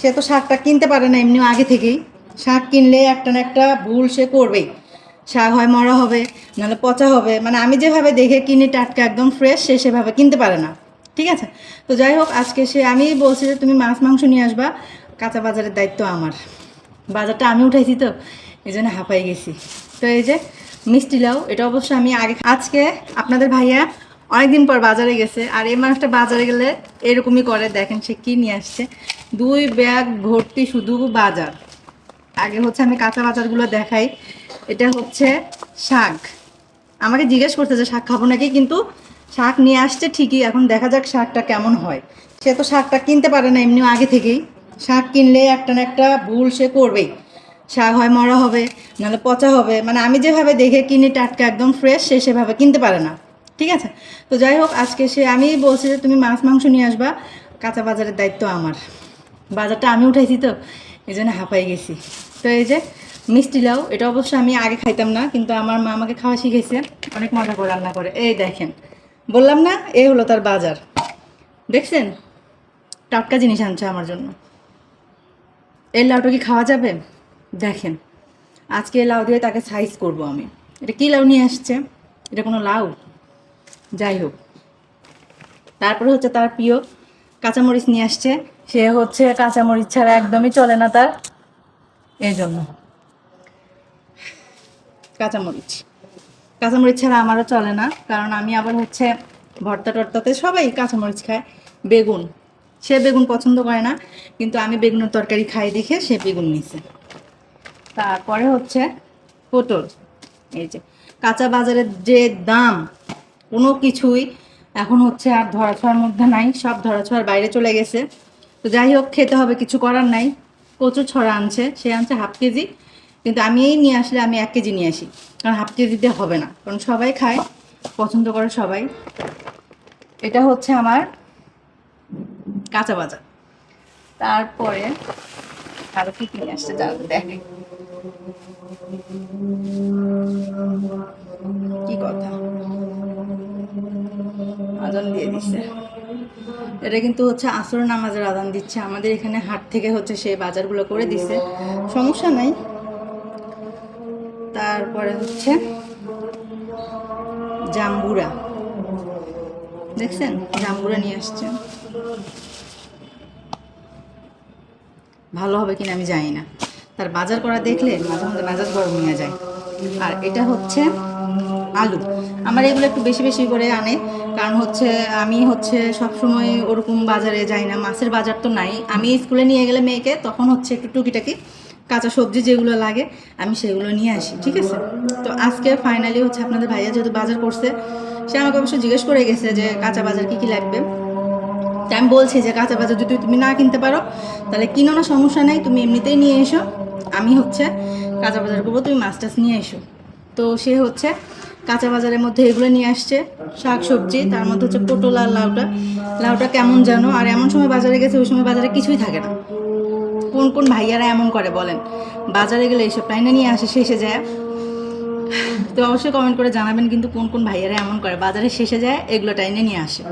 সে তো শাকটা কিনতে পারে না এমনি আগে থেকেই। শাক কিনলে একটা না একটা ভুল সে করবেই। শাক হয় মরা হবে, নাহলে পচা হবে। মানে আমি যেভাবে দেখে কিনি টাটকা একদম ফ্রেশ সে সেভাবে কিনতে পারে না। ঠিক আছে? তো যাই হোক, আজকে সে আমি বলছি যে তুমি মাছ, মাংস নিয়ে আসবা। কাঁচা বাজারের দায়িত্ব আমার। বাজারটা আমি উঠাইছি তো, এই জন্য হাঁপাই গেছি। তো এই যে, মিষ্টি লাউ, এটা অবশ্য আমি আগে আজকে আপনাদের ভাইয়া অনেকদিন পর বাজারে গেছে, আর এই মানুষটা বাজারে গেলে এরকমই করে, দেখেন সে কী নিয়ে আসছে। দুই ব্যাগ ভর্তি শুধু বাজার। আগে হচ্ছে আমি কাঁচা বাজারগুলো দেখাই। এটা হচ্ছে শাক। আমাকে জিজ্ঞেস করতে যে শাক খাব নাকি, কিন্তু শাক নিয়ে আসছে ঠিকই, এখন দেখা যাক শাকটা কেমন হয়। সে তো শাকটা কিনতে পারে না এমনি আগে থেকেই। শাক কিনলে একটা না একটা ভুল সে করবেই। শাক হয় মরা হবে, নাহলে পচা হবে। মানে আমি যেভাবে দেখে কিনি টাটকা, একদম ফ্রেশ সে সেভাবে কিনতে পারে না। ঠিক আছে? তো যাই হোক, আজকে সে আমি বলছি যে তুমি মাছ, মাংস নিয়ে আসবা। কাঁচা বাজারের দায়িত্ব আমার। বাজারটা আমি উঠাইছি তো, এই জন্য হাঁপাই গেছি। তো এই যে, মিষ্টি লাউ, এটা অবশ্য আমি আগে খাইতাম না, কিন্তু আমার মা আমাকে খাওয়া শিখেছে অনেক মজা করে রান্না করে। এই দেখেন, বললাম না, এই হলো তার বাজার। দেখছেন? টাটকা জিনিস আনছে আমার জন্য। এই লাউটা কি খাওয়া যাবে? দেখেন, আজকে লাউ দিয়ে তাকে সাইজ করব আমি। এটা কী লাউ নিয়ে আসছে? এটা কোনো লাউ? যাই হোক তারপরে হচ্ছে তার প্রিয় কাঁচামরিচ নিয়ে আসছে। সে হচ্ছে কাঁচামরিচ ছাড়া একদমই চলে না তার। এই জন্য। কাঁচামরিচ। কাঁচামরিচ ছাড়া আমারও চলে না, কারণ আমি আবার হচ্ছে ভর্তা টর্তাতে সবাই কাঁচামরিচ খায়। বেগুন। সে বেগুন পছন্দ করে না, কিন্তু আমি বেগুনের তরকারি খাই দেখে সে বেগুন নিছে। তারপরে হচ্ছে পটল। এই যে, কাঁচা বাজারের যে দাম কোনো কিছুই এখন হচ্ছে আর ধরাছোঁয়ার মধ্যে নাই, সব ধরাছোঁয়ার বাইরে চলে গেছে। তো যাই হোক, খেতে হবে, কিছু করার নাই। কচু ছড়া আনছে, সে আনছে হাফ কেজি। কিন্তু আমি এই নিয়ে আসলে আমি এক কেজি নিয়ে আসি, কারণ হাফ কেজিতে হবে না, কারণ সবাই খায়, পছন্দ করে সবাই। এটা হচ্ছে আমার কাঁচা বাজার তারপরে আরও কি কিনে আসছে দেখে দিয়ে দিচ্ছে এটা কিন্তু হচ্ছে আসর নামাজের আদান দিচ্ছে। আমাদের এখানে হাট থেকে হচ্ছে সেই বাজারগুলো করে দিছে। সমস্যা নাই। তারপরে হচ্ছে জাম্বুরা। দেখছেন? জাম্বুরা নিয়ে আসছে। ভালো হবে কিনা আমি জানি না। তার বাজার করা দেখলে মাঝে মাঝে মেজাজ গরম নিয়ে যায়। আর এটা হচ্ছে আলু। আমার এগুলো একটু বেশি বেশি করে আনে। কারণ হচ্ছে আমি হচ্ছে সব সময় ওরকম বাজারে যাই না, মাছের বাজার তো নাই। আমি স্কুলে নিয়ে গেলে মেয়েকে তখন হচ্ছে একটু টুকিটাকি কাঁচা সবজি যেগুলো লাগে, আমি সেগুলো নিয়ে আসি, ঠিক আছে? তো আজকে ফাইনালি হচ্ছে আপনাদের ভাইয়া যেহেতু বাজার করছে, সে আমাকে অবশ্য জিজ্ঞেস করে গেছে যে কাঁচা বাজার কী কী লাগবে। তো আমি বলছি যে কাঁচা বাজার যদি তুমি না কিনতে পারো, তাহলে কিনো না, সমস্যা নেই, তুমি এমনিতেই নিয়ে এসো। আমি হচ্ছে কাঁচা বাজার করব, তুমি মাছ টাছ নিয়ে এসো। তো সে হচ্ছে কাঁচা বাজারের মধ্যে এগুলো নিয়ে আসছে, শাক সবজি, তার মধ্যে হচ্ছে পটল আর লাউটা। লাউটা কেমন জানো? আর এমন সময় বাজারে গেছে, ওই সময় বাজারে কিছুই থাকে না। কোন কোন ভাইয়ারা এমন করে বলেন? বাজারে গেলে এইসব টাইনে নিয়ে আসে, শেষে যায়। তো অবশ্যই কমেন্ট করে জানাবেন কিন্তু কোন কোন ভাইয়ারা এমন করে। বাজারে শেষে যায়, এগুলো টাইনে নিয়ে আসে।